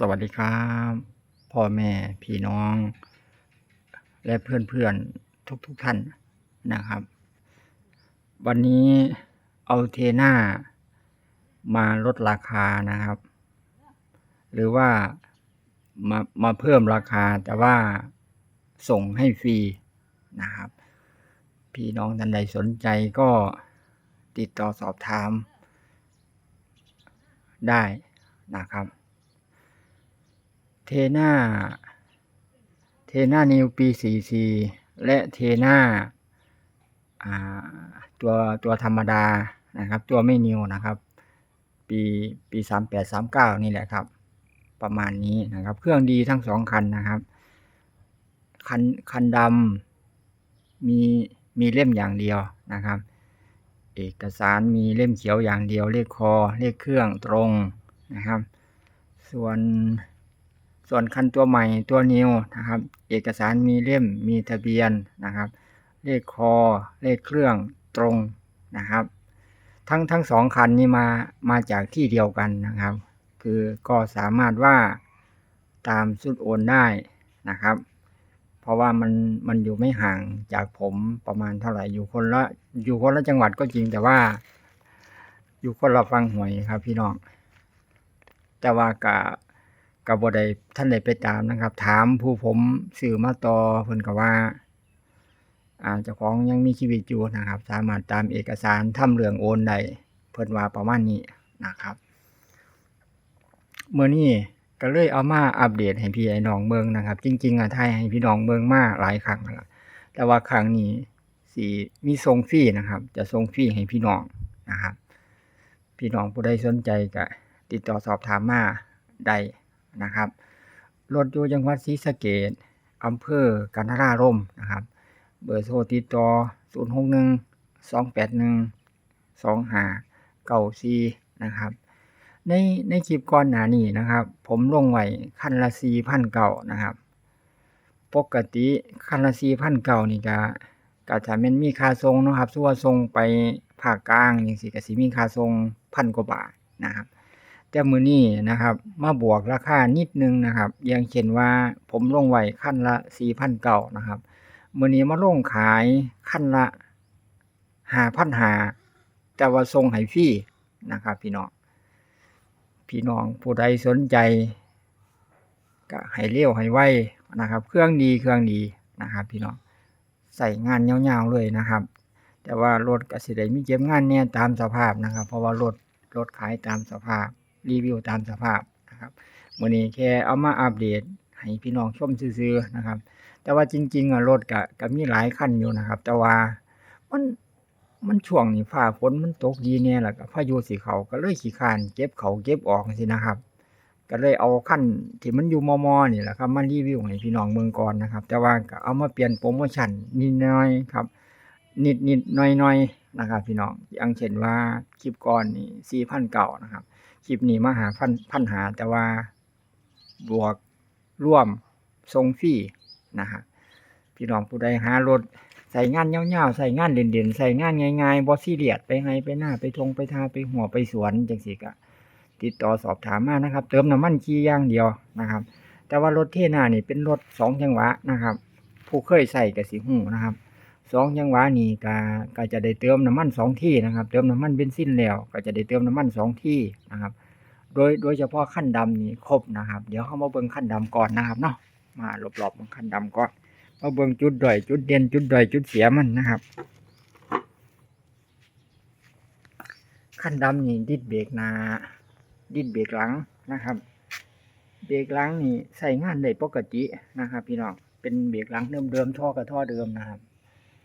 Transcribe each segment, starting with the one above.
สวัสดีครับ พ่อแม่พี่น้อง และเพื่อนๆทุกๆท่านนะครับ วันนี้เอาเทน่ามาลดราคานะครับ หรือว่ามามาเพิ่มราคาแต่ว่าส่งให้ฟรีนะครับ พี่น้องท่านใดสนใจก็ติดต่อสอบถามได้นะครับ เทน่า เทน่านิวปี44และเทน่าตัวตัวธรรมดานะครับ ตัวไม่นิวนะครับ ปีปี38 39นี่แหละครับ ประมาณนี้นะครับ เครื่องดีทั้งสองคันนะครับ คันคันดำมีมีเล่มอย่างเดียวนะครับ เอกสารมีเล่มเขียวอย่างเดียวเลขคอเลขเครื่องตรงนะครับ ส่วน ส่วนคันตัวใหม่ตัวนิวนะครับ เอกสารมีเล่มมีทะเบียนนะครับ เลขคอ เลขเครื่องตรงนะครับ ทั้งทั้งสองคันนี้มามาจากที่เดียวกันนะครับ คือก็สามารถว่าตามสุดโอนได้นะครับ เพราะว่ามันมันอยู่ไม่ห่างจากผมประมาณเท่าไหร่อยู่คนละอยู่คนละจังหวัดก็จริงแต่ว่า อยู่คนละฟังหวยครับพี่น้องแต่ว่ากะ กับบได้ท่านได้ไปตามนะครับ ถามผู้ผมสื่อมาต่อเพิ่นก็ว่าอ่าเจ้าของยังมีชีวิตอยู่นะครับ สามารถตามเอกสารทำเรื่องโอนได้เพิ่นว่าประมาณนี้นะครับเมื่อนี้ก็เลยเอามาอัปเดตให้พี่ไอ้น้องเบิ่งนะครับ จริง ๆอะถ่ายให้พี่น้องเบิ่งมาหลายครั้งแล้วล่ะแต่ว่าครั้งนี้สิมีส่งฟรีนะครับ จะส่งฟรีให้พี่น้องนะครับ พี่น้องผู้ใดสนใจก็ติดต่อสอบถามมาได้ นะครับ รถอยู่จังหวัดศรีสะเกษอำเภอกันทราร่มนะครับ เบอร์โทรติดต่อ 0 6 1 2 8 1 2 5 9 4นะครับ ในในคลิปก่อนหน้านี้นะครับ ผมลงไว้คันละ4,900นะครับ ปกติคันละ4,900นี่ก็ก็จะม่นมีค่าส่งนะครับส่วนส่งไปภาคกลางจังซี่กสิมีค่าส่งพันกว่าบาทนะครับ แต่มือนี้นะครับ มาบวกราคานิดนึงนะครับ อย่างเช่นว่าผมลงไว้คันละ4,900นะครับ มือนี้มาลงขายคันละ5,500แต่ว่าส่งให้ฟรีนะครับ พี่น้องพี่น้องผู้ใดสนใจก็ให้เร็วให้ไวนะครับ เครื่องดีเครื่องดีนะครับ พี่น้องใส่งานยาวๆเลยนะครับ แต่ว่ารถกสิได้มีเก็บงานแหน่ยตามสภาพนะครับ เพราะว่ารถรถขายตามสภาพ รีวิวตามสภาพนะครับมื้อนี้แค่เอามาอัปเดตให้พี่น้องชมซื่อๆนะครับ แต่ว่าจริง ๆอะรถก็ก็มีหลายคันอยู่นะครับ แต่ว่ามันมันช่วงนี้ฟ้าฝนมันตกดีแน่แหล้วก็พายุสิเขาก็เลยขี้คานเก็บเขาเก็บออกจังซี่นะครับ ก็เลยเอาคันที่มันอยู่มอๆนี่แหละครับมารีวิวให้พี่น้องเบิ่งก่อนนะครับ แต่ว่าก็เอามาเปลี่ยนโปรโมชั่นนิดหน่อยครับ นิดๆหน่อยๆนะครับ พี่น้องอย่างเช่นว่าคลิปก่อนนี่4,900นะครับ คลิปนี้มาหาพันพันหาแต่ว่าบวกร่วมส่งฟรีนะฮะพี่น้องผู้ใดหารถใส่งานยาวๆใส่งานเด่นๆ ใส่งานง่ายๆบ่ซีเรียสไปไงไปหน้าไปทงไปทาไปหัวไปสวนจังซี่ก็ติดต่อสอบถามมานะครับ เติมน้ำมันขี่อย่างเดียวนะครับ แต่ว่ารถเทน่านี่เป็นรถสองจังหวะนะครับ ผู้เคยใส่ก็สิฮู้นะครับ สองจังหวะนี่ก็ก็จะได้เติมน้ำมันสองที่นะครับ เติมน้ำมันเบนซินแล้ว ก็จะได้เติมน้ำมันสองที่นะครับ โดยโดยเฉพาะขั้นดำนี่ครบนะครับ เดี๋ยวเข้ามาเบิ่งขั้นดำก่อนนะครับเนาะมาหลบๆเบิ่งขั้นดำก่อนมาเบิ่งจุดด้อยจุดเด่นจุดด้อยจุดเสียมันนะครับขั้นดำนี่ดิดเบรกหน้าดิดเบรกหลังนะครับเบรกหลังนี่ใส่งานได้ปกตินะครับ พี่น้องเป็นเบรกหลังเดิมๆท่อกับท่อเดิมนะครับ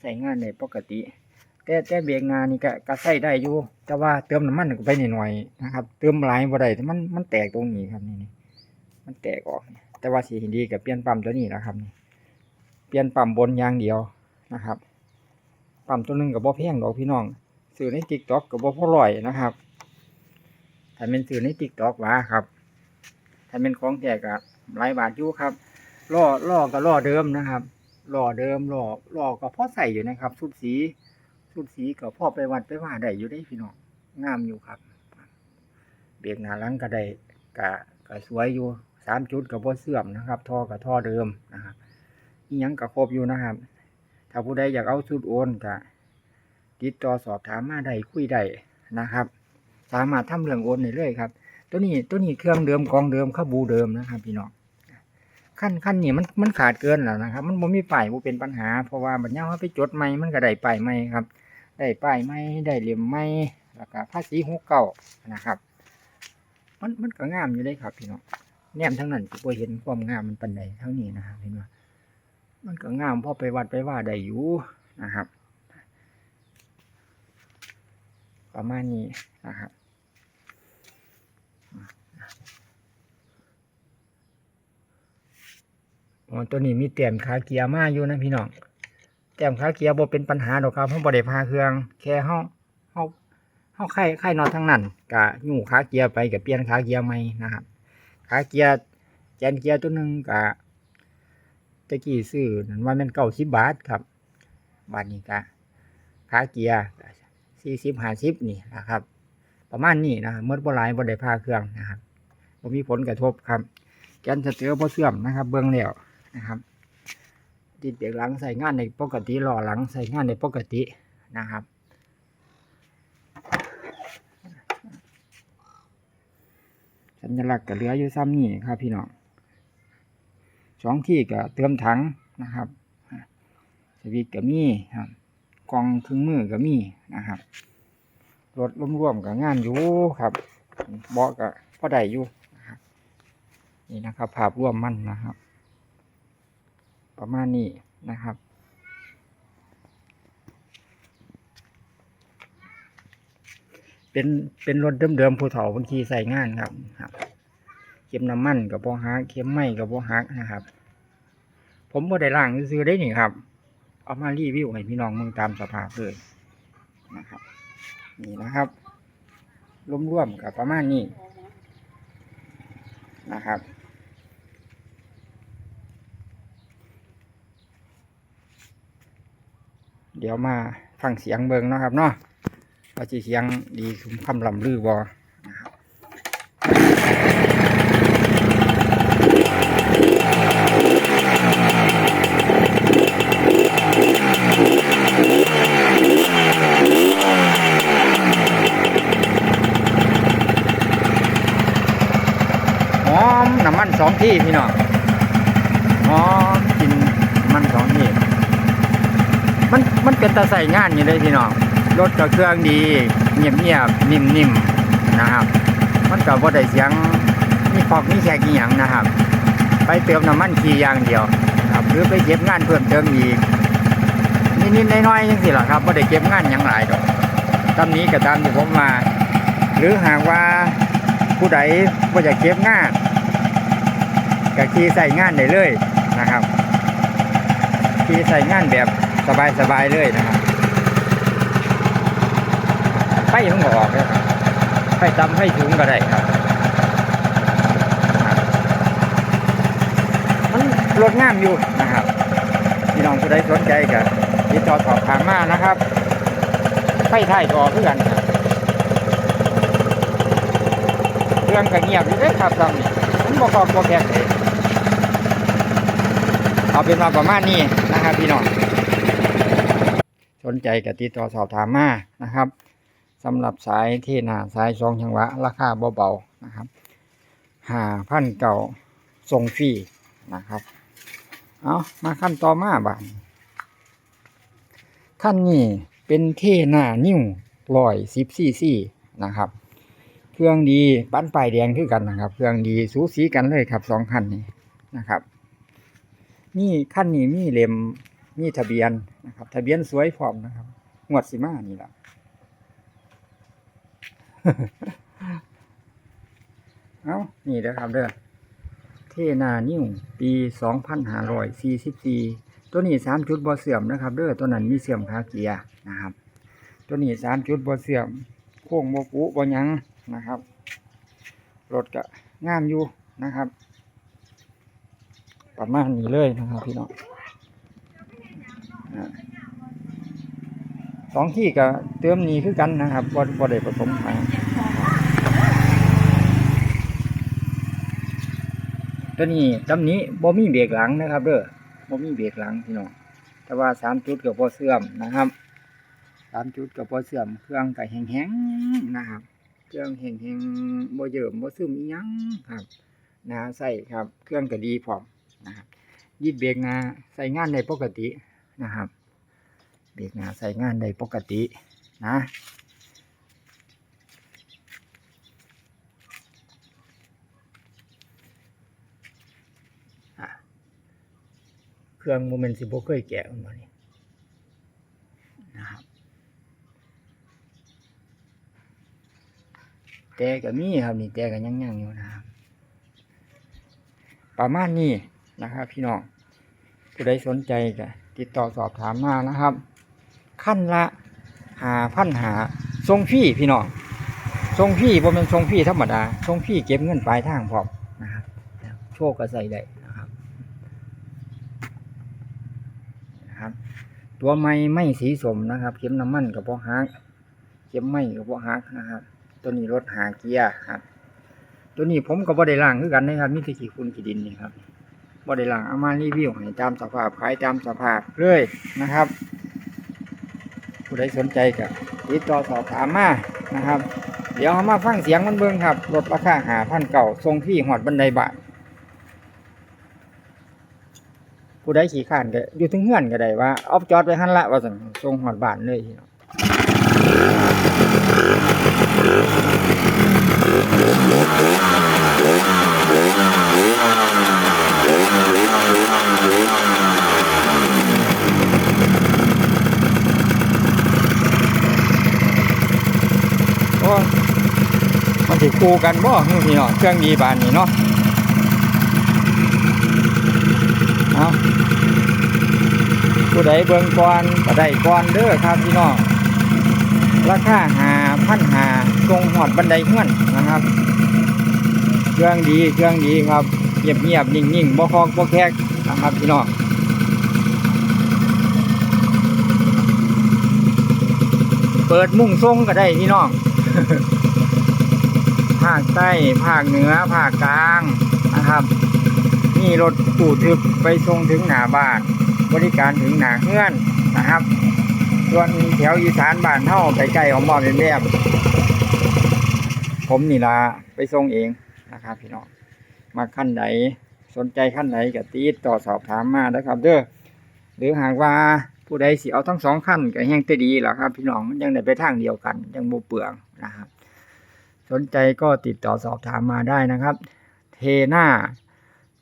ใส่งานได้ปกติ แต่แต่เบรกหน้านนี่ก็ก็ใส่ได้อยู่ แต่ว่าเติมน้ำมันก็ไปหน่อยๆนะครับ เติมหลายบ่ได้มันมันแตกตรงนี้ครับนี่นี่มันแตกออก แต่ว่าสีดีกับเปลี่ยนปั๊มตัวนี้นะครับนี่เปลี่ยนปั๊มบนยางเดียวนะครับปั๊มตัวหนึงกับบ่แพงดอกพี่น้องซื้อใน TikTok กับบ่พอร่อยนะครับถ้าเป็นซื้อใน TikTok ว่าครับถ้าเป็นของแท้ก็หลายบาทอยู่ครับล้อล้อก็ล้อเดิมนะครับ หล้อเดิมหล้อหล้อก็พอใส่อยู่นะครับสุดสีสุดสีก็พ่อไปวัดไปว่าได้อยู่ได้พี่น้องงามอยู่ครับ เบียกหน้าหลังก็ได้ก็ก็สวยอยู่สามจุดกับบ่เสื่อมนะครับท่อกับท่อเดิมนะครับยังกับครบอยู่นะครับ ถ้าผู้ใดอยากเอาสูตรโอนก็ติดต่อสอบถามมาได้คุยได้นะครับ สามารถทำเรื่องโอนได้เลยครับ ตัวนี้ตัวนี้เครื่องเดิมกองเดิมข้าบูเดิมนะครับ พี่น้อง ขั้นขั้นนี้มันมันขาดเกินแล้วนะครับ มันบ่มีป้ายบ่เป็นปัญหา เพราะว่าบัดเนี้ยเขาไปจดใหม่มันก็ได้ป้ายใหม่ครับ ได้ป้ายใหม่ได้เหลี่ยมใหม่แล้วก็ภาษีหกเก่านะครับ มันมันก็งามอยู่เลยครับพี่น้องแนมทั้งนั้นบ่เห็นความงามมันปันใดเท่านี้นะครับเห็นว่ามันก็งามพอไปวัดไปว่าได้อยู่นะครับ ประมาณนี้นะครับ อ๋อตัวนี้มีแต้มขาเกียร์มาอยู่นะพี่น้องแต้มขาเกียร์บ่เป็นปัญหาดอกครับเพราะบ่ได้พาเครื่อง แค่เฮาเฮาเฮาไข่ไข่นอตทั้งนั้นกะยู่ขาเกียร์ไปกับเปลี่ยนขาเกียร์ใหม่นะครับขาเกียร์แกนเกียร์ตัวหนึ่งกะตะกี้ซื้อนั่นว่าม่นเก้าสิบบาทครับบาทนี้กะขาเกียร์สี่สิบห้าสิบนี่นะครับ ประมาณนี้นะเมื่อบ่หลายบ่ได้พาเครื่องนะครับบ่มีผลกระทบครับแกนสเตอร์บ่เสื่อมนะครับ เบื้องแล้ว นะครับติดเบรกหลังใส่งานในปกติหล้อหลังใส่งานในปกตินะครับสัญลักษณ์ก็เหลืออยู่ซ้ำนี่ครับพี่น้องสองที่ก็เติมถังนะครับสวิตช์ก็มีครับกล่องเครื่องมือก็มีนะครับรถร่วมๆกับงานอยู่ครับเบาะก็พอได้อยู่นะครับนี่นะครับภาพร่วมมันนะครับ ประมาณนี้นะครับ เป็นเป็นรถเดิมๆผู้เฒ่าบางทีใส่งานครับครับเข็มน้ำมันกับโบฮักเข็มไหมกับโบฮักนะครับ ผมบ่ได้ล่างซื้อได้นี่ครับ เอามารีวิวให้พี่น้องเมืองตามสภาพเลยนะครับ นี่นะครับร่วมๆกับประมาณนี้นะครับ เดี๋ยวมาฟังเสียงเบิงเนาะครับเนาะว่าจีเสียงดีคุ้มคำลำลือบอนะครับหอมน้ำมันสองที่พี่น้องหอมกินน้ำมันสองที่ มันเป็นตาใส่งานอยู่เลยพี่น้องรถกับเครื่องดี เงียบเงียบนิ่มนิ่มๆนะครับ มันก็บ่ได้เสียงมีฟอกมีแขกอีหยังนะครับ ไปเติมน้ำมันขี่อย่างเดียวครับหรือไปเก็บงานเพิ่มเติมอีกนิดๆน้อยๆยังสิล่ะครับบ่ได้เก็บงานหยังหลายดอกตามนี้ก็ตามที่ผมมา หรือหากว่าผู้ใดบ่อยากเก็บงานก็ขี่ใส่งานได้เลยนะครับขี่ใส่งานแบบ สบายสบายเลยนะครับไฟมันก็ออกเลยครับไฟต่ำไฟสูงก็ได้ครับครับ มันรถงามอยู่นะครับพี่น้องผู้ใดสนใจก็ติดต่อสอบถามมานะครับไฟไทยก็ออกเพื่อนครับเรื่องก็เงียบอยู่เลยครับตอนนี้มันบอกกบอกแกกเอาเป็นมาประมาณนี้นะครับพี่น้อง นใจก็ติดต่อสอบถามมานะครับสำหรับสายเทนาสายสองชังหวะราคาเบาๆนะครับหาพันเก่าส่งฟรีนะครับเอามาขั้นต่อมาบ้านขั้นนี้เป็นเทนานิ้วลอยสิบซีซีนะครับ เครื่องดีปั้นปลายแดงคือกันนะครับ เครื่องดีสูสีกันเลยครับสองคันนี้นะครับ นี่ขั้นนี้มีเล่ม มีทะเบียนนะครับ ทะเบียนสวยพร้อมนะครับงวดสิมานี่ละเอานี่นะครับเด้อเทนานิ้วปีสองพันห้าร้อยสี่สิบสี่ตัวนี้สามจุดบ่เสื่อมนะครับเด้อตัวนั้นมีเสื่อมขาเกียร์นะครับ ตัวนี้สามจุดบ่เสื่อมโค้งบ่ปุบ่ยังนะครับรถก็งามอยู่นะครับ ประมาณนี้เลยนะครับพี่น้อง สองที่ก็เติมนีคือกันนะครับบ่บ่ได้ผสมถังตัวนี้ตำนี้บ่มีเบรกหลังนะครับเด้อบ่มีเบรกหลังพี่น้องแต่ว่าสามจุดกับพอเสื่อมนะครับสามจุดกับพอเสื่อมเครื่องก็แห้งๆนะครับ เครื่องแห้งๆบ่เยิ่มบ่ซึมอีหยังครับนาใส่ครับ เครื่องก็ดีพร้อมนะครับยีดเบรกนาใส่งานได้ปกติ นะครับ เบรกหนาใส่งานได้ปกตินะเครื่องโมเมนต์สิบเคยแกะมันบ่นี่นะครับแต่ก็มีครับนี่แต่ก็ยังยังอยู่นะครับ ประมาณนี้นะครับ พี่น้องผู้ใดสนใจก็ ติดต่อสอบถามมานะครับ ขั้นละหาพันหาทรงพี่พี่น้องทรงพี่บ่เป็นทรงพี่ธรรมดาทรงพี่เก็บเงินปลายทางพร้อมนะครับโชคก็ใส่ได้นะครับนะครับ ตัวไม้ไม่สีสมนะครับ เข็มน้ำมันกับพวกฮักเข็มไม้กับพวกฮักนะครับ ตัวนี้รถหาเกียร์ครับ ตัวนี้ผมก็บ่ได้ล้างคือกันนะครับมีแต่ขี้ฝุ่นขี้ดินนี่ครับ บ่ได้ล้างเอามารีวิวให้ตามสภาพขายตามสภาพเลยนะครับ ผู้ใดสนใจก็ติดต่อสอบถามมานะครับ เดี๋ยวเรามาฟังเสียงมันเบิ่งครับรถราคาหาพันเก่าทรงที่หอดบันไดบาทผู้ใดขี่ข้านก็อยู่ถึงเฮือนก็ได้ว่าเอาจอดไปหันละว่าสั่นทรงหอดบ้านเลย คู่กันบ่พี่น้องเครื่องดีบานนี้เนาะเอาผู้ใดเบิ่งก่อนก็ได้ก่อนเด้อครับพี่น้องราคาหาพันหาทรงหอดบันไดเฮือนนะครับ เครื่องดีเครื่องดีครับเงียบเงียบนิ่งนิ่งบ่คอกบ่แคกนะครับพี่น้องเปิดมุ่งทรงก็ได้พี่น้องาคใต้ ภาคเหนือ ภาคกลางนะครับนี่รถตู้ทึบไปส่งถึงหนาบ้าน บริการถึงหนาเฮื่อนนะครับส่วนแถวอีสานบ้านเท่าไปใกล้ของบ่อเป็นแบบผมนี่ละไปส่งเองนะครับพี่น้องมาขั้นไหนสนใจขั้นไหนก็ติดต่อสอบถามมานะครับ เด้อหรือหากว่าผู้ใดสิเอาทั้งสองขั้นก็แห้งแต่ดีหละครับ พี่น้องยังได้ไปทางเดียวกันยังบ่เปลืองนะครับ สนใจก็ติดต่อสอบถามมาได้นะครับ เทหน้า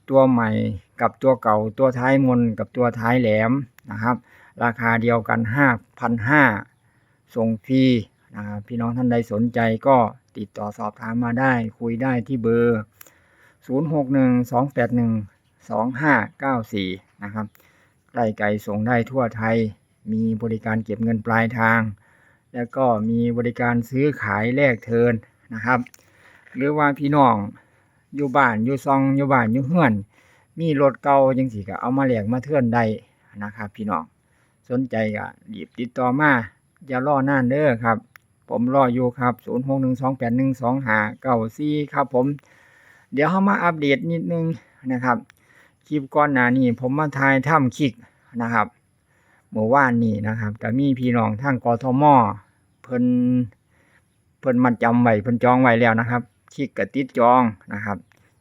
ตัวใหม่กับตัวเก่าตัวท้ายมนกับตัวท้ายแหลมนะครับ ราคาเดียวกันห้าพันห้าส่งฟรีนะครับพี่น้องท่านใดสนใจก็ติดต่อสอบถามมาได้ คุยได้ที่เบอร์ 0 6 1 2 8 1 2 5 9 4 นะครับใกล้ไกลส่งได้ทั่วไทย มีบริการเก็บเงินปลายทาง แล้วก็มีบริการซื้อขายแลกเทิร์น นะครับ หรือว่าพี่น้องอยู่บ้านอยู่ซองอยู่บ้านอยู่เฮือน มีรถเก่าจังสิก็เอามาแหลกมาเทิร์นได้นะครับ พี่น้องสนใจก็รีบติดต่อมาอย่ารอนานเด้อครับ ผมรออยู่ครับ 0 6 1 2 8 1 2 5 9 4ครับผม เดี๋ยวเข้ามาอัปเดตนิดนึงนะครับ คลิปก่อนหน้านี้ผมมาถ่ายถ้ำคลิกนะครับเมื่อวานนี้นะครับก็มีพี่น้องทางกทมเพิ่น เพิ่นมันจำไว้เพิ่นจองไว้แล้วนะครับคลิกกับติดจองนะครับ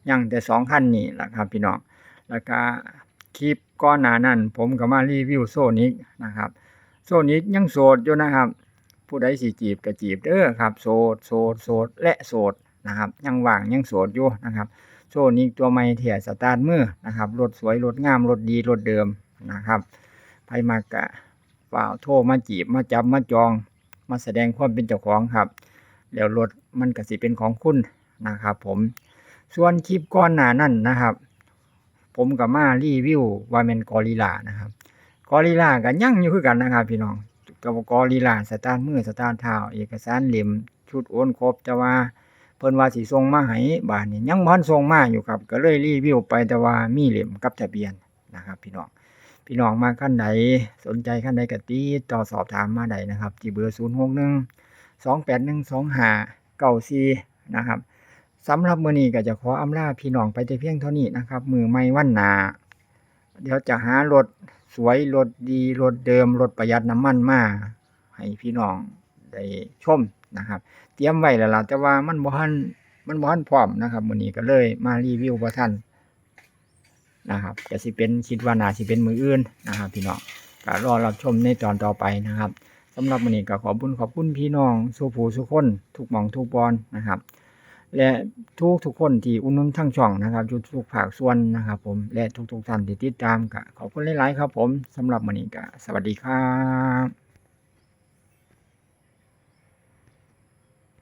ยังแต่สองขั้นนี่แหละครับพี่น้องแล้วก็คลิปก่อนหนานั้นผมก็มารีวิวโซนิกนะครับ โซนิกยังโสดอยู่นะครับ ผู้ใดสิจีบก็จีบเด้อครับ โสดโสดโสดและโสดนะครับยังว่างยังโสดอยู่นะครับโซนิกตัวใหม่เถี่ยสตาร์ทมือนะครับรถสวยรถงามรถดีรถเดิมนะครับไผมากะฝ่าโทรมาจีบมาจับมาจอง มาแสดงความเป็นเจ้าของครับ แล้วรถมันก็สิเป็นของคุณนะครับ ผมส่วนคลิปก้อนหน้านั่นนะครับ ผมกับมารีวิวว่าเป็นกอริลานะครับกอริลากันยั่งอยู่คือกันนะครับ พี่น้องกับกอริลาสตาร์มือสตาร์เท้าเอกสารเหลี่ยมชุดโอนครบแต่ว่าเพิ่นว่าสิส่งมาให้บานนี่ยังบ่ทันส่งมาอยู่ครับ ก็เลยรีวิวไปแต่ว่ามีเหลี่ยมกับทะเบียนนะครับ พี่น้องพี่น้องมาขั้นใดสนใจขั้นใดก็ติต่อสอบถามมาได้นะครับที่เบอร์0 6 1 2 8 1 2 5 9 4นะครับสำหรับมือนี้ก็จะขออำลาพี่น้องไปแต่เพียงเท่านี้นะครับ มือใหม่วันหนา เดี๋ยวจะหารถสวยรถดีรถเดิมรถประหยัดน้ำมันมาให้พี่น้องได้ชมนะครับ เตรียมไว้แล้วล่ะแต่ว่ามันบ่ทันมันบ่ทันพร้อมนะครับมือนี้ก็เลยมารีวิวบ่ทันนะครับก็สิเป็นคิดว่าน่าสิเป็นมืออื่นนะครับ พี่น้องก็รอรับชมในตอนต่อไปนะครับ สำหรับวันนี้ก็ขอบคุณขอบคุณพี่น้องสู่ผู้สุคนทุกหม่องทุกบอนนะครับ และทุกทุกคนที่อุ้นนุนทั้งช่องนะครับยูทุกภาคส่วนนะครับ ผมและทุกๆท่านที่ติดตามก็ขอบคุณหลายๆครับ ผมสำหรับวันนี้ก็สวัสดีครับ